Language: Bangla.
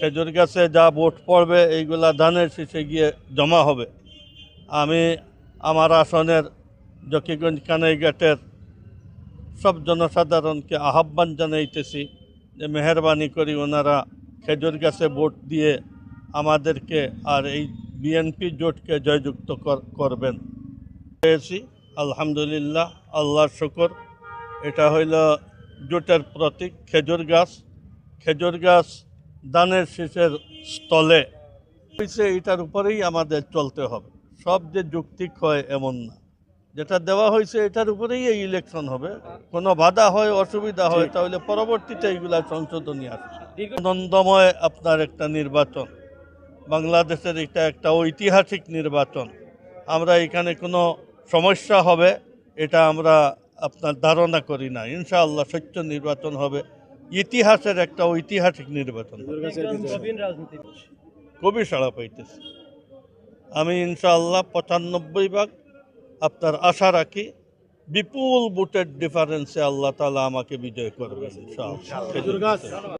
খেজুর গাছে যা ভোট পড়বে, এইগুলা ধানের শীষে গিয়ে জমা হবে। আমি আমার আসনের জকিগঞ্জ কানাইঘাটের সব জনসাধারণকে আহ্বান জানাইতেছি যে মেহরবানি করি ওনারা খেজুর গাছে ভোট দিয়ে আমাদেরকে আর এই বিএনপি জোটকে জয়যুক্ত কর- করবেন। পেয়েছি, আলহামদুলিল্লাহ, আল্লাহর শুকর। এটা হইল জোটের প্রতীক, খেজুর গাছ। খেজুর গাছ দানের শেষের স্থলে। হয়েছে এটার উপরেই আমাদের চলতে হবে। সব যে যুক্তিক হয় এমন না। যেটা দেওয়া হয়েছে এটার উপরেই এই ইলেকশন হবে। কোনো বাধা হয় অসুবিধা হয় তাহলে পরবর্তীতে এইগুলা সংশোধনী আসবে। আনন্দময় আপনার একটা নির্বাচন। বাংলাদেশের এটা একটা ঐতিহাসিক নির্বাচন। আমরা এখানে কোনো সমস্যা হবে এটা আমরা আপনার ধারণা করি না। ইনশাআল্লাহ সত্য নির্বাচন হবে। ইতিহাসের একটা ঐতিহাসিক নির্বাচন। খুবই সাড়া পাইতেছে। আমি ইনশাআল্লাহ পঁচানব্বই ভাগ আপনার আশা রাখি বিপুল বুটের ডিফারেন্সে আল্লাহ তালা আমাকে বিজয় করবেন